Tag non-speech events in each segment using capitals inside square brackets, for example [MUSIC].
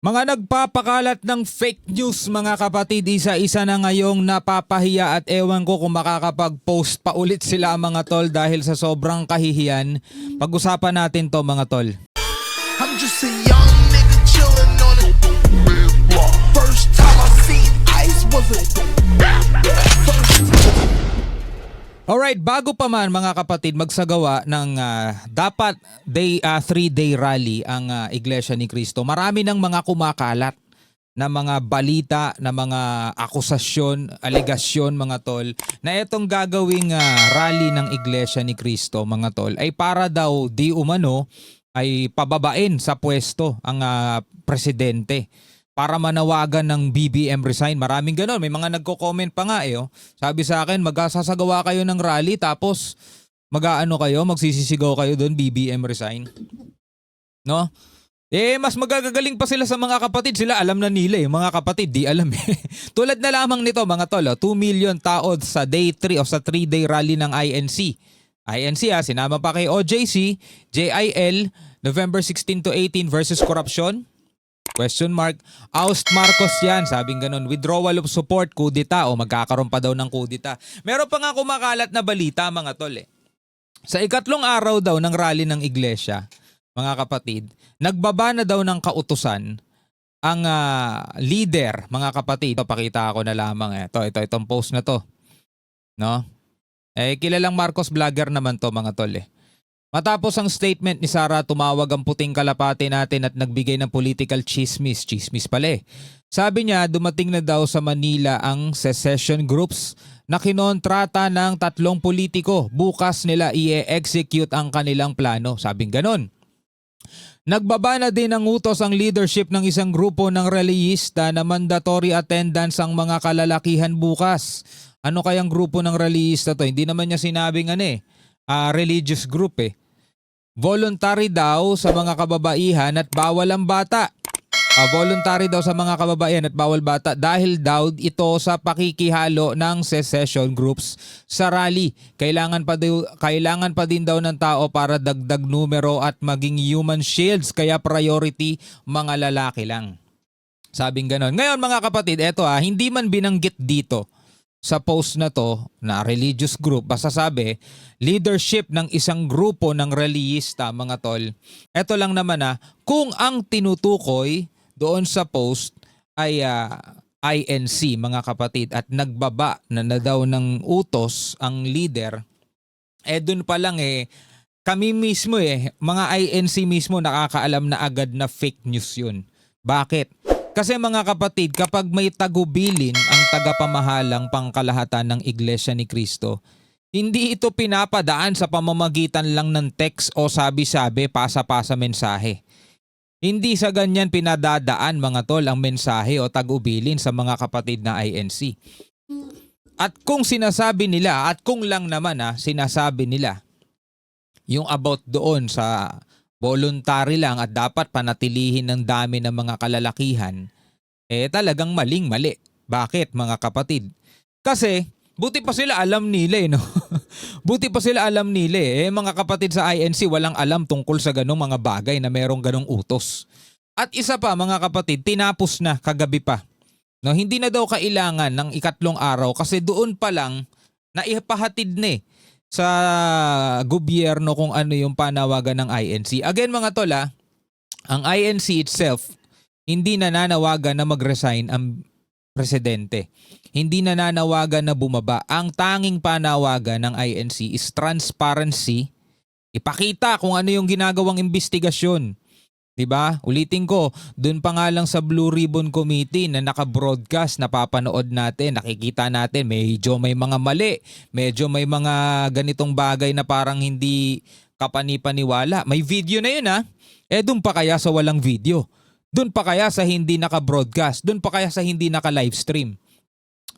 Mga nagpapakalat ng fake news mga kapatid, isa-isa na ngayong napapahiya at ewan ko kung makakapag-post pa ulit sila mga tol dahil sa sobrang kahihiyan. Pag-usapan natin to mga tol. I'm just a young nigga chillin' on it. First time I seen ice was a Alright, bago pa man mga kapatid magsagawa ng ah, dapat day ah, three-day rally ang ah, Iglesia ni Cristo. Marami ng mga kumakalat na mga balita, na mga akusasyon, alegasyon mga tol na itong gagawing ah, rally ng Iglesia ni Cristo mga tol ay para daw di umano ay pababain sa pwesto ang ah, presidente para manawagan ng BBM resign. Maraming ganon. May mga nagko-comment pa nga eh. Oh. Sabi sa akin, magsasagawa kayo ng rally tapos mag-aano kayo, magsisisigaw kayo doon, BBM resign. No? Eh, mas magagagaling pa sila sa mga kapatid. Sila alam na nila eh. Mga kapatid, di alam [LAUGHS] eh. Tulad na lamang nito mga tolo, 2 million tao sa day 3 o sa 3-day rally ng INC. INC ah, sinama pa kay OJC, JIL, November 16 to 18 versus corruption. Question mark. Oust Marcos yan. Sabing ganun. Withdrawal of support, kudita o magkakaroon pa daw ng kudita. Meron pa nga kumakalat na balita mga tol eh. Sa ikatlong araw daw ng rally ng iglesia, mga kapatid, nagbaba na daw ng kautusan ang ah, leader, mga kapatid. Ito, pakita ko na lamang eh. Ito, ito, itong post na to. No? Eh, kilalang Marcos vlogger naman to mga tol eh. Matapos ang statement ni Sara, tumawag ang puting kalapate natin at nagbigay ng political chismis. Chismis pala eh. Sabi niya, dumating na daw sa Manila ang secession groups na kinontrata ng tatlong politiko. Bukas nila i-execute ang kanilang plano. Sabing ganon. Nagbaba na din ng utos ang leadership ng isang grupo ng reliyista na mandatory attendance ang mga kalalakihan bukas. Ano kayang grupo ng reliyista to? Hindi naman niya sinabing ano eh, ah, religious group eh. Voluntary daw sa mga kababaihan at bawal ang bata. Ah, voluntary daw sa mga kababaihan at bawal bata dahil daw ito sa pakikihalo ng secession groups sa rally. Kailangan pa, daw, kailangan pa din daw ng tao para dagdag numero at maging human shields kaya priority mga lalaki lang. Sabing ganon. Ngayon mga kapatid, eto ah, hindi man binanggit dito sa post na to na religious group, basta sabi, leadership ng isang grupo ng reliyista mga tol. Ito lang naman ah, kung ang tinutukoy doon sa post ay ah, INC mga kapatid at nagbaba na na daw ng utos ang leader, eh doon pa lang eh, kami mismo eh, mga INC mismo nakakaalam na agad na fake news yun. Bakit? Kasi mga kapatid, kapag may tagubilin ang tagapamahalang pangkalahatan ng Iglesia ni Cristo, hindi ito pinapadaan sa pamamagitan lang ng text o sabi-sabi, pasa-pasa mensahe. Hindi sa ganyan pinadadaan mga tol ang mensahe o tagubilin sa mga kapatid na INC. At kung sinasabi nila, at kung lang naman ah, sinasabi nila, yung about doon sa voluntary lang at dapat panatilihin ng dami ng mga kalalakihan, eh talagang maling-mali. Bakit mga kapatid? Kasi buti pa sila alam nila eh, no? [LAUGHS] buti pa sila alam nila eh. Eh, Mga kapatid sa INC walang alam tungkol sa ganong mga bagay na merong ganong utos. At isa pa mga kapatid, tinapos na kagabi pa. No, hindi na daw kailangan ng ikatlong araw kasi doon pa lang naipahatid na eh sa gobyerno kung ano yung panawagan ng INC. Again mga tol ah, ang INC itself hindi nananawagan na mag-resign ang presidente. Hindi nananawagan na bumaba. Ang tanging panawagan ng INC is transparency. Ipakita kung ano yung ginagawang investigasyon. 'Di ba? Ulitin ko, doon pa nga lang sa Blue Ribbon Committee na naka-broadcast, napapanood natin, nakikita natin medyo may mga mali, medyo may mga ganitong bagay na parang hindi kapani-paniwala. May video na 'yun ha. Eh doon pa kaya sa walang video? Doon pa kaya sa hindi naka-broadcast? Doon pa kaya sa hindi naka-livestream?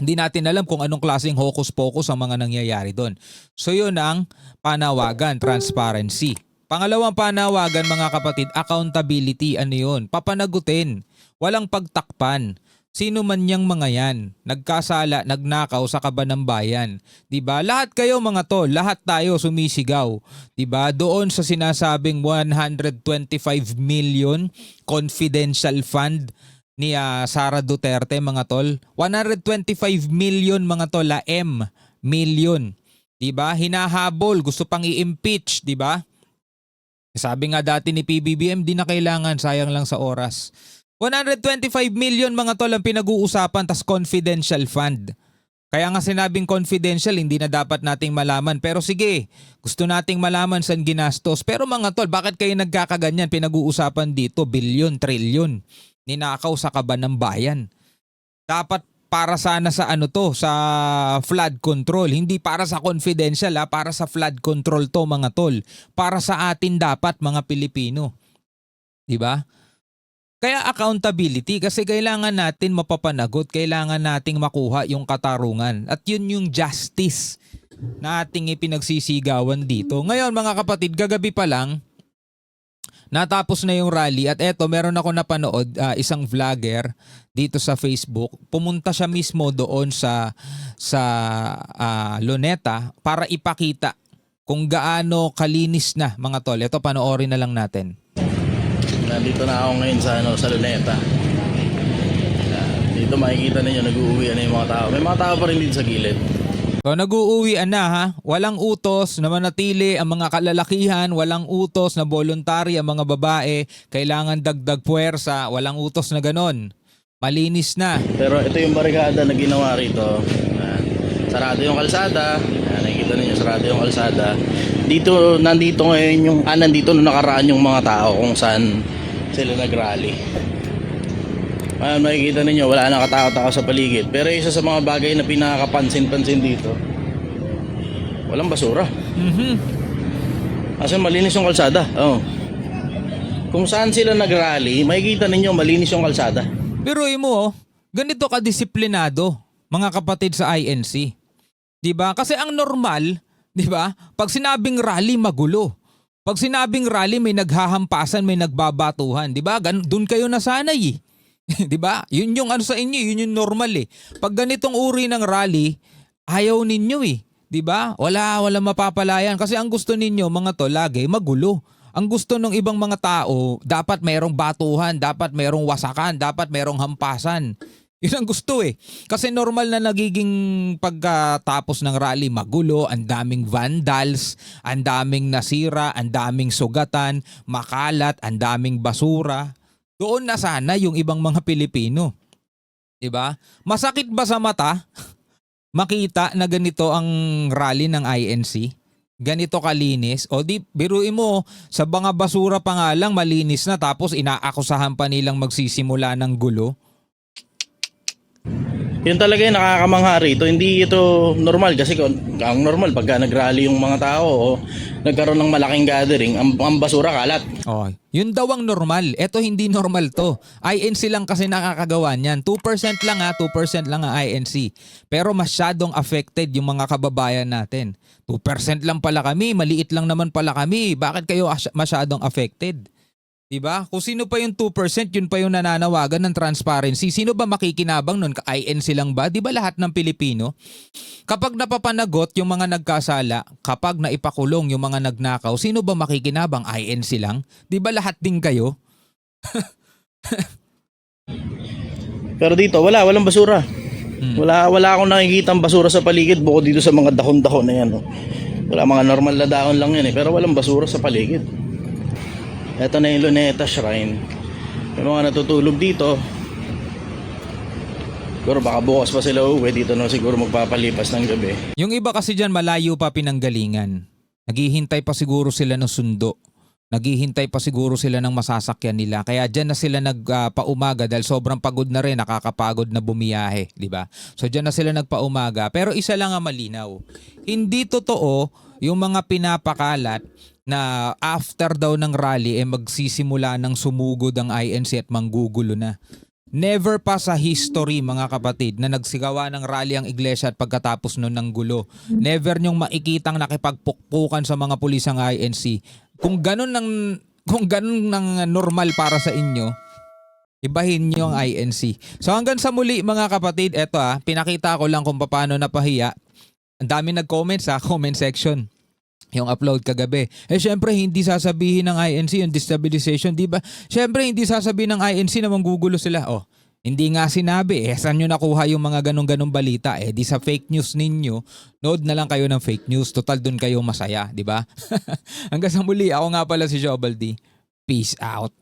Hindi natin alam kung anong klaseng hocus-pocus ang mga nangyayari doon. So yun ang panawagan, transparency. Pangalawang panawagan mga kapatid, accountability. Ano yun? Papanagutin. Walang pagtakpan. Sino man yang mga yan, nagkasala, nagnakaw sa kaban ng bayan. 'Di ba? Lahat kayo mga tol, lahat tayo sumisigaw. 'Di ba? Doon sa sinasabing 125 million confidential fund ni ah, Sara Duterte mga tol. 125 million mga tol, la M million. 'Di ba? Hinahabol, gusto pang i-impeach, 'di ba? Sabi nga dati ni PBBM, di na kailangan, sayang lang sa oras. 125 million mga tol ang pinag-uusapan tas confidential fund. Kaya nga sinabing confidential, hindi na dapat nating malaman. Pero sige, gusto nating malaman saan ginastos. Pero mga tol, bakit kayo nagkakaganyan? Pinag-uusapan dito, bilyon, trilyon. Ninakaw sa kaban ng bayan. Dapat para sana sa ano to, sa flood control. Hindi para sa confidential ha, para sa flood control to mga tol. Para sa atin dapat mga Pilipino. 'Di ba? Kaya accountability kasi kailangan natin mapapanagot, kailangan nating makuha yung katarungan. At yun yung justice na ating ipinagsisigawan dito. Ngayon mga kapatid, gagabi pa lang, natapos na yung rally at eto meron ako napanood ah, isang vlogger dito sa Facebook pumunta siya mismo doon sa sa ah, Luneta para ipakita kung gaano kalinis na mga tol ito panoorin na lang natin Nandito na ako ngayon sa ano sa Luneta. Yan. Dito makikita ninyo nag-uuwi na yung mga tao. May mga tao pa rin dito sa gilid. So nag-uuwian na ha, walang utos na manatili ang mga kalalakihan, walang utos na voluntary ang mga babae, kailangan dagdag puwersa, walang utos na ganon. Malinis na. Pero ito yung barikada na ginawa rito. Sarado yung kalsada. Yan, nakikita ninyo sarado yung kalsada. Dito, nandito ngayon yung, ah, nandito nung nakaraan yung mga tao kung saan sila nag-rally. Ngayon makikita ninyo, wala nang katao-tao sa paligid. Pero isa sa mga bagay na pinakapansin-pansin dito, walang basura. Mhm. Kasi malinis yung kalsada. Oh. Kung saan sila nag-rally, makikita ninyo malinis yung kalsada. Pero mo, oh, ganito kadisiplinado mga kapatid sa INC. 'Di ba? Kasi ang normal, 'di ba? Pag sinabing rally magulo. Pag sinabing rally may naghahampasan, may nagbabatuhan, 'di ba? Gan doon kayo nasanay. eh. [LAUGHS] 'Di ba? Yun yung ano sa inyo, yun yung normal eh. Pag ganitong uri ng rally, ayaw ninyo eh. 'Di ba? Wala wala mapapalayan kasi ang gusto ninyo mga to lagi magulo. Ang gusto ng ibang mga tao, dapat merong batuhan, dapat merong wasakan, dapat merong hampasan. Yun ang gusto eh. Kasi normal na nagiging pagkatapos ng rally, magulo, ang daming vandals, ang daming nasira, ang daming sugatan, makalat, ang daming basura. Doon na sana yung ibang mga Pilipino. 'Di ba? Masakit ba sa mata [LAUGHS] makita na ganito ang rally ng INC? Ganito kalinis? O di, biruin mo, sa mga basura pa nga lang malinis na tapos inaakusahan pa nilang magsisimula ng gulo. Yun talaga yung nakakamangha rito. Hindi ito normal kasi ang normal pagka nag-rally yung mga tao o nagkaroon ng malaking gathering, ang, ang basura kalat. Oh, yun daw ang normal. Ito hindi normal to. INC lang kasi nakakagawa niyan. 2% lang ha, 2% lang ang INC. Pero masyadong affected yung mga kababayan natin. 2% lang pala kami, maliit lang naman pala kami. Bakit kayo asy- masyadong affected? 'Di ba? Kung sino pa yung 2%, yun pa yung nananawagan ng transparency. Sino ba makikinabang nun? INC lang ba? 'Di ba lahat ng Pilipino? Kapag napapanagot yung mga nagkasala, kapag naipakulong yung mga nagnakaw, sino ba makikinabang? INC lang? 'Di ba lahat din kayo? [LAUGHS] Pero dito, wala, walang basura. Wala, wala akong nakikita basura sa paligid bukod dito sa mga dahon-dahon na yan. Oh. Wala mga normal na dahon lang yan eh, pero walang basura sa paligid. Ito na yung Luneta Shrine. Yung mga natutulog dito, siguro baka bukas pa sila uwi, dito na siguro magpapalipas ng gabi. Yung iba kasi dyan malayo pa pinanggalingan. Naghihintay pa siguro sila ng sundo. Naghihintay pa siguro sila ng masasakyan nila. Kaya dyan na sila nagpaumaga dahil sobrang pagod na rin, nakakapagod na bumiyahe, di ba? So dyan na sila nagpaumaga. Pero isa lang ang malinaw. Hindi totoo yung mga pinapakalat na after daw ng rally eh magsisimula ng sumugod ang INC at manggugulo na. Never pa sa history mga kapatid na nagsigawa ng rally ang iglesia at pagkatapos nun ng gulo. Never nyong makikitang nakipagpukpukan sa mga pulis ang INC. Kung ganun ng kung ganun ng normal para sa inyo, Ibahin nyo ang INC. So hanggang sa muli mga kapatid, eto ah, pinakita ko lang kung paano napahiya. Ang dami nag-comment sa comment section yung upload kagabi. Eh syempre hindi sasabihin ng INC yung destabilization, di ba? Syempre hindi sasabihin ng INC na manggugulo sila. Oh, hindi nga sinabi. Eh saan nyo nakuha yung mga ganong-ganong balita? Eh di sa fake news ninyo, nood na lang kayo ng fake news. Total dun kayo masaya, di ba? [LAUGHS] Hanggang sa muli, ako nga pala si Jobaldi. Peace out.